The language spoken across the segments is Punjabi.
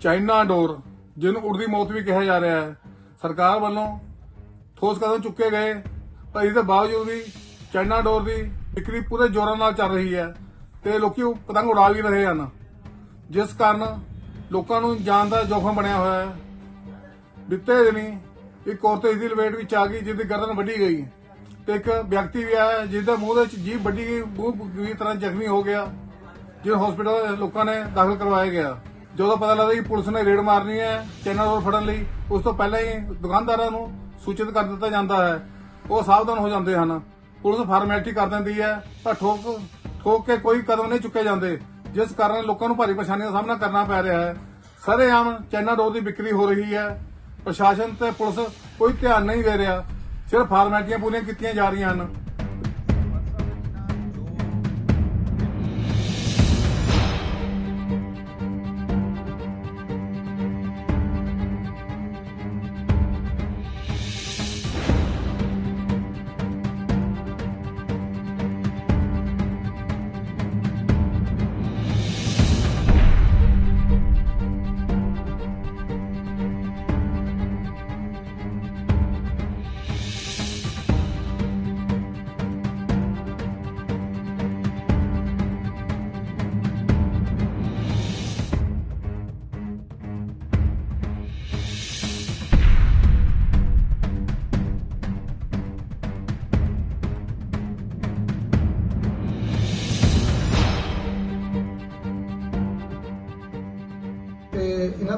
ਚਾਈਨਾ ਡੋਰ, ਜਿਹਨੂੰ ਉੜਦੀ ਮੌਤ ਵੀ ਕਿਹਾ ਜਾ ਰਿਹਾ ਹੈ। ਸਰਕਾਰ ਵੱਲੋਂ ਠੋਸ ਕਦਮ ਚੁੱਕੇ ਗਏ, ਪਰ ਇਹਦੇ ਬਾਵਜੂਦ ਵੀ ਚਾਈਨਾ ਡੋਰ ਦੀ ਵਿਕਰੀ ਪੂਰੇ ਜ਼ੋਰਾਂ ਨਾਲ ਚੱਲ ਰਹੀ ਹੈ ਤੇ ਲੋਕੀ ਪਤੰਗ ਉਡਾ ਵੀ ਰਹੇ ਹਨ। ਜਿਸ ਕਾਰਨ ਲੋਕਾਂ ਨੂੰ ਜਾਨ ਦਾ ਜੋਖਮ ਬਣਿਆ ਹੋਇਆ ਹੈ। ਦਿੱਤੇ ਦਿਨੀ ਇੱਕ ਔਰਤ ਇਸ ਦੀ ਲਪੇਟ ਵਿੱਚ ਆ ਗਈ ਜਿਹਦੀ ਗਰਦਨ ਵੱਢੀ ਗਈ। ਤੇ ਇੱਕ ਵਿਅਕਤੀ ਵੀ ਆਇਆ ਜਿਸ ਦਾ ਮੂੰਹ ਦੇ ਵਿੱਚ ਜੀਭ ਵੱਢੀ ਗਈ, ਮੂੰਹ ਪੂਰੀ ਤਰ੍ਹਾਂ ਜ਼ਖਮੀ ਹੋ ਗਿਆ ਜਿਹਨੂੰ ਹਸਪੀਟਲ ਲੋਕਾਂ ਨੇ ਦਾਖਲ ਕਰਵਾਇਆ ਗਿਆ। ਜਦੋਂ ਪਤਾ ਲੱਗਦਾ ਕਿ ਪੁਲਿਸ ਨੇ ਰੇਡ ਮਾਰਨੀ ਹੈ, ਚੈਨਲ ਰੋਡ ਫੜਨ ਲਈ, ਉਸ ਤੋਂ ਪਹਿਲਾਂ ਹੀ ਦੁਕਾਨਦਾਰਾਂ ਨੂੰ ਸੂਚਿਤ ਕਰ ਦਿੱਤਾ ਜਾਂਦਾ ਹੈ। ਉਹ ਸਾਵਧਾਨ ਹੋ ਜਾਂਦੇ ਹਨ। ਪੁਲਿਸ ਫਾਰਮੈਲਿਟੀ ਕਰ ਦਿੰਦੀ ਹੈ, ਪਰ ਠੋਕ ਠੋਕ ਕੇ ਕੋਈ ਕਦਮ ਨਹੀਂ ਚੁੱਕੇ ਜਾਂਦੇ, ਜਿਸ ਕਾਰਨ ਲੋਕਾਂ ਨੂੰ ਭਾਰੀ ਪਰੇਸ਼ਾਨੀਆਂ ਦਾ ਸਾਹਮਣਾ ਕਰਨਾ ਪੈ ਰਿਹਾ ਹੈ। ਸਰੇਆਮ ਚੈਨਾ ਡੋਰ ਦੀ ਵਿਕਰੀ ਹੋ ਰਹੀ ਹੈ। ਪ੍ਰਸ਼ਾਸਨ ਤੇ ਪੁਲਿਸ ਕੋਈ ਧਿਆਨ ਨਹੀਂ ਦੇ ਰਿਹਾ। ਸਿਰਫ ਫਾਰਮੈਲਿਟੀਆਂ ਪੂਰੀਆਂ ਕੀਤੀਆਂ ਜਾ ਰਹੀਆਂ ਹਨ।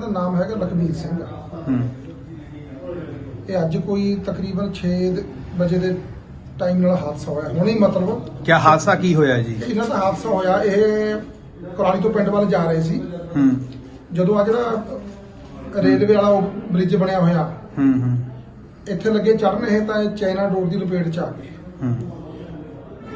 ਇਹਨਾਂ ਦਾ ਨਾਮ ਹੈਗਾ ਲਖਬੀਰ ਸਿੰਘ। ਹੂੰ। ਇਹ ਅੱਜ ਕੋਈ ਤਕਰੀਬਨ 6 ਵਜੇ ਦੇ ਟਾਈਮ ਨਾਲ ਹਾਦਸਾ ਹੋਇਆ। ਹੁਣੇ ਮਤਲਬ ਕੀ ਹਾਦਸਾ ਕੀ ਹੋਇਆ ਜੀ? ਇਹਨਾਂ ਦਾ ਹਾਦਸਾ ਹੋਇਆ ਇਹ ਕੁਰਾਲੀ ਤੋਂ ਪਿੰਡ ਵੱਲ ਜਾ ਰਹੇ ਸੀ। ਹੂੰ। ਜਦੋਂ ਆ ਜਿਹੜਾ ਰੇਲਵੇ ਵਾਲਾ ਉਹ ਬ੍ਰਿਜ ਬਣਿਆ ਹੋਇਆ। ਹੂੰ ਹੂੰ। ਇੱਥੇ ਲੱਗੇ ਚੜਨ ਇਹ ਤਾਂ ਚਾਈਨਾ ਡੋਰ ਦੀ ਲਪੇਟ ਚ ਆ ਗਏ। ਹੂੰ।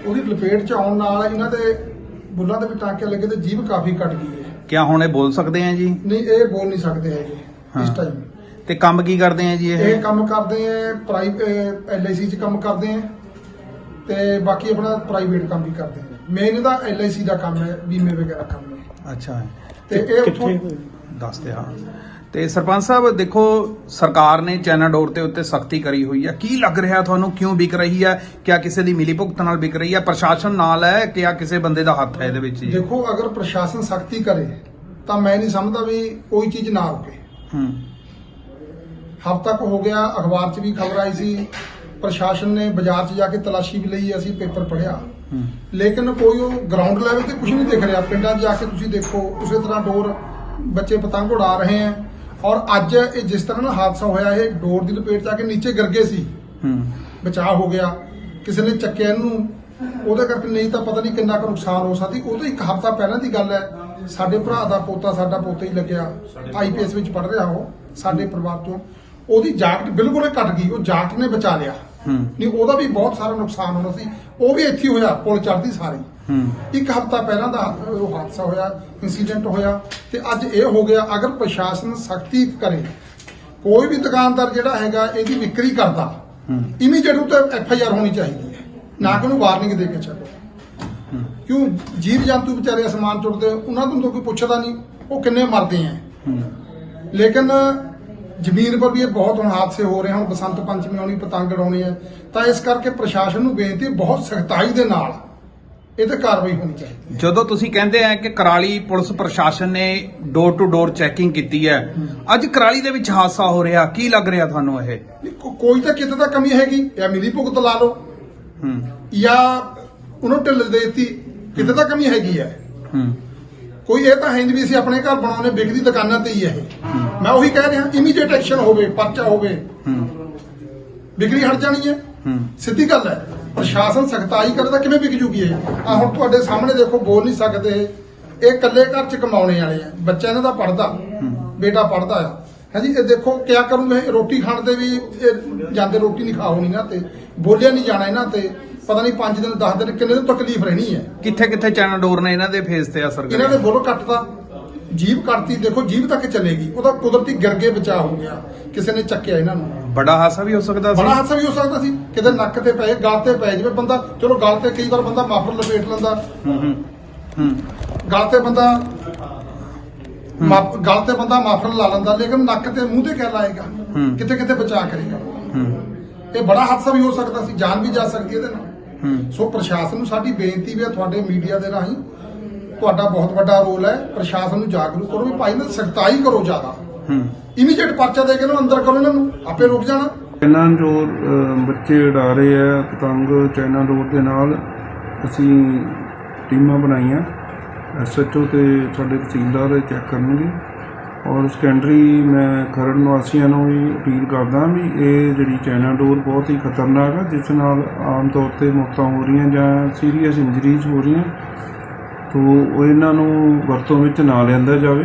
ਉਹਦੀ ਲਪੇਟ ਚ ਆਉਣ ਨਾਲ ਇਹਨਾਂ ਦੇ ਬੁੱਲਾਂ ਦੇ ਵੀ ਟਾਂਕੇ ਲੱਗੇ ਤੇ ਜੀਭ ਕਾਫੀ ਕੱਟ ਗਈ। ਹੈ ਕੀ ਹੁਣ ਇਹ ਬੋਲ ਸਕਦੇ ਆ ਜੀ? ਨਹੀਂ ਇਹ ਬੋਲ ਨਹੀਂ ਸਕਦੇ ਹੈਗੇ ਇਸ ਹਾਂ। ਟਾਈਮ ਤੇ ਕੰਮ ਕੀ ਕਰਦੇ ਆ ਜੀ ਇਹ? ਇਹ ਕੰਮ ਕਰਦੇ ਆ ਪ੍ਰਾਈਵੇਟ ਐਲਆਈਸੀ ਚ ਕੰਮ ਕਰਦੇ ਆ ਤੇ ਬਾਕੀ ਆਪਣਾ ਪ੍ਰਾਈਵੇਟ ਕੰਮ ਵੀ ਕਰਦੇ ਆ। ਮੇਨ ਇਹਦਾ ਐਲਆਈਸੀ ਦਾ ਕੰਮ ਹੈ ਬੀਮੇ ਵਗੈਰਾ ਕੰਮ ਹੈ ਅੱਛਾ। ਤੇ ਇਹ ਉੱਥੋਂ ਦੱਸ ਦੇ ਹਾਂ। ਤੇ ਸਰਪੰਚ ਸਾਹਿਬ ਦੇਖੋ ਸਰਕਾਰ ਨੇ ਚੈਨਾ ਡੋਰ ਤੇ ਉੱਤੇ ਸਖਤੀ ਕਰੀ ਹੋਈ ਹੈ ਕੀ ਲੱਗ ਰਿਹਾ ਤੁਹਾਨੂੰ? ਕਿਉਂ ਵਿਕ ਰਹੀ ਹੈ ਕਿਆ ਕਿਸੇ ਦੀ ਮਿਲੀ ਭੁਗਤ ਨਾਲ ਵਿਕ ਰਹੀ ਹੈ ਪ੍ਰਸ਼ਾਸਨ ਨਾਲ ਹੈ ਕਿ ਆ ਕਿਸੇ ਬੰਦੇ ਦਾ ਹੱਥ ਹੈ ਇਹਦੇ ਵਿੱਚ ਦੇਖੋ ਅਗਰ ਪ੍ਰਸ਼ਾਸਨ ਸਖਤੀ ਕਰੇ ਤਾਂ ਮੈਂ ਨਹੀਂ ਸਮਝਦਾ ਵੀ ਕੋਈ ਚੀਜ਼ ਨਾ ਰੁਕੇ। ਹੂੰ। ਹਫ਼ਤਾ ਕੁ ਹੋ ਗਿਆ ਅਖਬਾਰ 'ਚ ਵੀ ਖਬਰ ਆਈ ਸੀ। ਪ੍ਰਸ਼ਾਸਨ ਨੇ ਬਾਜ਼ਾਰ 'ਚ ਜਾ ਕੇ ਤਲਾਸ਼ੀ ਵੀ ਲਈ ਅਸੀਂ ਪੇਪਰ ਪੜ੍ਹਿਆ। ਹੂੰ। ਲੇਕਿਨ ਕੋਈ ਉਹ ਗਰਾਊਂਡ ਲੈਵਲ ਤੇ ਕੁਝ ਨਹੀਂ ਦਿਖ ਰਿਹਾ। ਪਿੰਡਾਂ 'ਚ ਜਾ ਕੇ ਤੁਸੀਂ ਦੇਖੋ ਉਸੇ ਤਰ੍ਹਾਂ ਡੋਰ ਬੱਚੇ ਪਤੰਗ ਉਡਾ ਰਹੇ ਹੈ ਔਰ ਅੱਜ ਇਹ ਜਿਸ ਤਰ੍ਹਾਂ ਨਾਲ ਹਾਦਸਾ ਹੋਇਆ ਇਹ ਡੋਰ ਦੀ ਲਪੇਟ 'ਚ ਆ ਕੇ ਨੀਚੇ ਗਿਰ ਗਏ ਸੀ। ਹੂੰ। ਬਚਾਅ ਹੋ ਗਿਆ। ਕਿਸੇ ਨੇ ਚੱਕਿਆ ਇਹਨੂੰ। ਉਹਦੇ ਕਰਕੇ ਨਹੀਂ ਤਾਂ ਪਤਾ ਨਹੀਂ ਕਿੰਨਾ ਕੁ ਨੁਕਸਾਨ ਹੋ ਸਕਦੀ। ਉਹ ਤਾਂ ਇੱਕ ਹਫ਼ਤਾ ਪਹਿਲਾਂ ਦੀ ਗੱਲ ਹੈ। ਸਾਡੇ ਭਰਾ ਦਾ ਪੋਤਾ ਸਾਡਾ ਪੋਤਾ ਹੀ ਲੱਗਿਆ। ਆਈਪੀਐਸ ਵਿੱਚ ਪੜ ਰਿਹਾ ਉਹ ਸਾਡੇ ਪਰਿਵਾਰ ਤੋਂ ਉਹਦੀ ਜਾਕਟ ਬਿਲਕੁਲ ਹੀ ਕੱਟ ਗਈ। ਉਹ ਜਾਕਟ ਨੇ ਬਚਾ ਲਿਆ। ਨਹੀਂ ਉਹਦਾ ਵੀ ਬਹੁਤ ਸਾਰਾ ਨੁਕਸਾਨ ਹੋਣਾ ਸੀ। ਉਹ ਵੀ ਇੱਥੇ ਹੋਇਆ। ਪੁਲ ਚੜਦੀ ਸਾਰੀ। ਇੱਕ ਹਫ਼ਤਾ ਪਹਿਲਾਂ ਦਾ ਉਹ ਹਾਦਸਾ ਹੋਇਆ ਇਨਸੀਡੈਂਟ ਹੋਇਆ ਤੇ ਅੱਜ ਇਹ ਹੋ ਗਿਆ ਅਗਰ ਪ੍ਰਸ਼ਾਸਨ ਸਖਤੀ ਕਰੇ ਕੋਈ ਵੀ ਦੁਕਾਨਦਾਰ ਜਿਹੜਾ ਹੈਗਾ ਇਹਦੀ ਵਿਕਰੀ ਕਰਦਾ। ਇਮੀਡੀਏਟ ਉੱਤੇ ਐਫ ਆਈ ਆਰ ਹੋਣੀ ਚਾਹੀਦੀ ਹੈ। ਨਾ ਕਿ ਉਹਨੂੰ ਵਾਰਨਿੰਗ ਦੇ ਕੇ ਛੱਡੋ। ਕਿਉਂ? ਜੀਵ ਜੰਤੂ ਵਿਚਾਰੇ ਅਸਮਾਨ ਚੁੱਟਦੇ ਉਹਨਾਂ ਤੋਂ ਕੋਈ ਪੁੱਛਦਾ ਨਹੀਂ ਉਹ ਕਿੰਨੇ ਮਰਦੇ ਆ। ਲੇਕਿਨ ਜ਼ਮੀਨ ਪਰ ਵੀ ਇਹ ਬਹੁਤ ਹੁਣ ਹਾਦਸੇ ਹੋ ਰਹੇ ਹਨ ਬਸੰਤ ਪੰਚਮੀ ਆਉਣੀ ਪਤੰਗ ਉਡਾਉਣੀ ਹੈ ਤਾਂ ਇਸ ਕਰਕੇ ਪ੍ਰਸ਼ਾਸਨ ਨੂੰ ਬੇਨਤੀ ਬਹੁਤ ਸਖਤਾਈ ਦੇ ਨਾਲ ਇਹ ਤੇ ਕਾਰਵਾਈ ਹੋਣੀ ਚਾਹੀਦੀ ਹੈ। ਜਦੋਂ ਤੁਸੀਂ ਕਹਿੰਦੇ ਆ ਕਿ ਕਰਾਲੀ ਪੁਲਿਸ ਪ੍ਰਸ਼ਾਸਨ ਨੇ ਡੋਰ ਟੂ ਡੋਰ ਚੈਕਿੰਗ ਕੀਤੀ ਹੈ ਅੱਜ ਕਰਾਲੀ ਦੇ ਵਿੱਚ ਹਾਦਸਾ ਹੋ ਰਿਹਾ ਕੀ ਲੱਗ ਰਿਹਾ ਤੁਹਾਨੂੰ ਇਹ? ਨਹੀਂ, ਕੋ- ਕੋਈ ਤਾਂ ਕਿਤੇ ਤਾਂ ਕਮੀ ਹੈਗੀ ਜਾਂ ਮਿਲੀ ਭੁਗਤ ਲਾ ਲਓ। ਹੂੰ। ਜਾਂ ਉਹਨੂੰ ਢਿੱਲ ਦੇ ਦਿੱਤੀ ਕਿਤੇ ਤਾਂ ਕਮੀ ਹੈਗੀ ਹੈ। ਹੂੰ। ਕੋਈ ਇਹ ਤਾਂ ਹੈ ਨਹੀਂ ਵੀ ਅਸੀਂ ਆਪਣੇ ਘਰ ਬਣਾਉਣੇ ਵਿਕਦੀ ਦੁਕਾਨਾਂ ਤੇ ਹੀ ਹੈ ਇਹ। ਮੈਂ ਉਹੀ ਕਹਿ ਰਿਹਾ ਇਮੀਡੀਏਟ ਐਕਸ਼ਨ ਹੋਵੇ ਪਰਚਾ ਹੋਵੇ। ਹੂੰ। ਵਿਕਰੀ ਹਟ ਜਾਣੀ ਹੈ। ਹੂੰ। ਸਿੱਧੀ ਗੱਲ ਹੈ। ਪ੍ਰਸ਼ਾਸਨ ਸਖਤਾਈ ਕਰੇ ਤਾਂ ਕਿਵੇਂ ਵਿਕ ਜੂਗੀ ਇਹ? ਆ ਹੁਣ ਤੁਹਾਡੇ ਸਾਹਮਣੇ ਦੇਖੋ ਬੋਲ ਨਹੀਂ ਸਕਦੇ। ਇਹ ਇਕੱਲੇ ਘਰ ਚ ਕਮਾਉਣੇ ਵਾਲੇ ਆ। ਬੱਚਾ ਇਹਨਾਂ ਦਾ ਪੜਦਾ ਬੇਟਾ ਪੜਦਾ ਆ। ਹਾਂਜੀ ਇਹ ਦੇਖੋ ਕਿਆ ਕਰੂੰਗੇ? ਰੋਟੀ ਖਾਣ ਤੇ ਵੀ ਇਹ ਜਾਂਦੇ ਰੋਟੀ ਨਹੀਂ ਖਾਓ ਨਹੀਂ ਨਾ ਤੇ। ਬੋਲਿਆ ਨਹੀਂ ਜਾਣਾ ਇਹਨਾਂ ਤੇ। ਪਤਾ ਨਹੀਂ 5 ਦਿਨ 10 ਦਿਨ ਕਿੰਨੇ ਤਕਲੀਫ ਰਹਿਣੀ ਹੈ। ਕਿੱਥੇ ਕਿੱਥੇ ਚੈਨਾ ਡੋਰ ਨੇ ਇਹਨਾਂ ਦੇ ਫੇਸ ਤੇ ਅਸਰ ਇਹਨਾਂ ਦੇ ਬੋਲ ਕੱਟਦਾ ਜੀਭ ਕੱਟਤੀ ਦੇਖੋ ਜੀਭ ਤੱਕ ਚਲੇਗੀ। ਉਹਦਾ ਕੁਦਰਤੀ ਗਿਰਗੇ ਬਚਾ ਹੋ ਗਿਆ। ਕਿਸੇ ਨੇ ਚੱਕਿਆ ਇਹਨਾਂ ਨੂੰ। ਬੜਾ ਹਾਦਸਾ ਵੀ ਹੋ ਸਕਦਾ ਸੀ। ਬੜਾ ਹਾਦਸਾ ਵੀ ਹੋ ਸਕਦਾ ਸੀ। ਕਿਤੇ ਨੱਕ ਤੇ ਪਏ ਗਲ ਤੇ ਪੈ ਜਾਵੇ ਬੰਦਾ ਚਲੋ ਗਲ ਤੇ ਕਈ ਵਾਰ ਬੰਦਾ ਮਾਫਰ ਲਪੇਟ ਲੈਂਦਾ। ਹੂੰ ਹੂੰ ਹੂੰ। ਗਲ ਤੇ ਬੰਦਾ ਮਾਪ- ਗਲ ਤੇ ਬੰਦਾ ਮਾਫਰ ਲਾ ਲੈਂਦਾ ਲੇਕਿਨ ਨੱਕ ਤੇ ਮੂੰਹ ਤੇ ਕਿਆ ਲਾਏਗਾ? ਕਿਤੇ ਕਿਤੇ ਬਚਾ ਕਰੇਗਾ? ਇਹ ਬੜਾ ਹਾਦਸਾ ਵੀ ਹੋ ਸਕਦਾ ਸੀ। ਜਾਨ ਵੀ ਜਾ ਸਕਦੀ ਇਹਦੇ ਨਾਲ। ਸੋ ਪ੍ਰਸ਼ਾਸਨ ਨੂੰ ਸਾਡੀ ਬੇਨਤੀ ਵੀ ਹੈ ਤੁਹਾਡੇ ਮੀਡੀਆ ਦੇ ਰਾਹੀਂ ਤੁਹਾਡਾ ਬਹੁਤ ਵੱਡਾ ਰੋਲ ਹੈ ਪ੍ਰਸ਼ਾਸਨ ਨੂੰ ਜਾਗਰੂਕ ਕਰੋ ਵੀ ਭਾਈ ਨਾ ਸਖਤਾਈ ਕਰੋ ਜ਼ਿਆਦਾ। ਇਮੀਡੀਏਟ ਪਰਚਾ ਦੇ ਕੇ ਨੂੰ ਅੰਦਰ ਕਰੋ ਇਹਨਾਂ ਨੂੰ ਆਪੇ ਰੁਕ ਜਾਣਾ। ਇਹਨਾਂ ਜੋ ਬੱਚੇ ਉਡਾ ਰਹੇ ਆ ਪਤੰਗ ਚਾਈਨਾ ਡੋਰ ਦੇ ਨਾਲ ਅਸੀਂ ਟੀਮਾਂ ਬਣਾਈਆਂ। ਐਸਐਚਓ ਤੇ ਸਾਡੇ ਤਹਿਸੀਲਦਾਰ ਚੈੱਕ ਕਰਨਗੇ। ਔਰ ਸੈਕੰਡਰੀ ਮੈਂ ਖਰੜ ਨਿਵਾਸੀਆਂ ਨੂੰ ਵੀ ਅਪੀਲ ਕਰਦਾ ਵੀ ਇਹ ਜਿਹੜੀ ਚਾਈਨਾ ਡੋਰ ਬਹੁਤ ਹੀ ਖਤਰਨਾਕ ਹੈ ਜਿਸ ਨਾਲ ਆਮ ਤੌਰ ਤੇ ਮੌਤਾਂ ਹੋ ਰਹੀਆਂ ਜਾਂ ਸੀਰੀਅਸ ਇੰਜਰੀਜ਼ ਹੋ ਰਹੀਆਂ ਤੋ ਉਹ ਇਹਨਾਂ ਨੂੰ ਵਰਤੋਂ ਵਿੱਚ ਨਾ ਲਿਆਂਦਾ ਜਾਵੇ।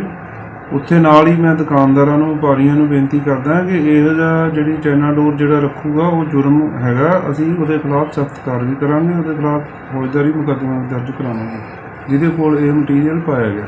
ਉੱਥੇ ਨਾਲ ਹੀ ਮੈਂ ਦੁਕਾਨਦਾਰਾਂ ਨੂੰ, ਵਪਾਰੀਆਂ ਨੂੰ ਬੇਨਤੀ ਕਰਦਾ ਕਿ ਇਹੋ ਜਿਹਾ ਜਿਹੜੀ ਚਾਈਨਾ ਡੋਰ ਜਿਹੜਾ ਰੱਖੂਗਾ, ਉਹ ਜੁਰਮ ਹੈਗਾ। ਅਸੀਂ ਉਹਦੇ ਖਿਲਾਫ ਸਖਤ ਕਾਰਵਾਈ ਕਰਾਂਗੇ, ਉਹਦੇ ਖਿਲਾਫ ਫੌਜਦਾਰੀ ਮੁਕੱਦਮਾ ਦਰਜ ਕਰਾਵਾਂਗੇ, ਜਿਹਦੇ ਕੋਲ ਇਹ ਮਟੀਰੀਅਲ ਪਾਇਆ ਗਿਆ।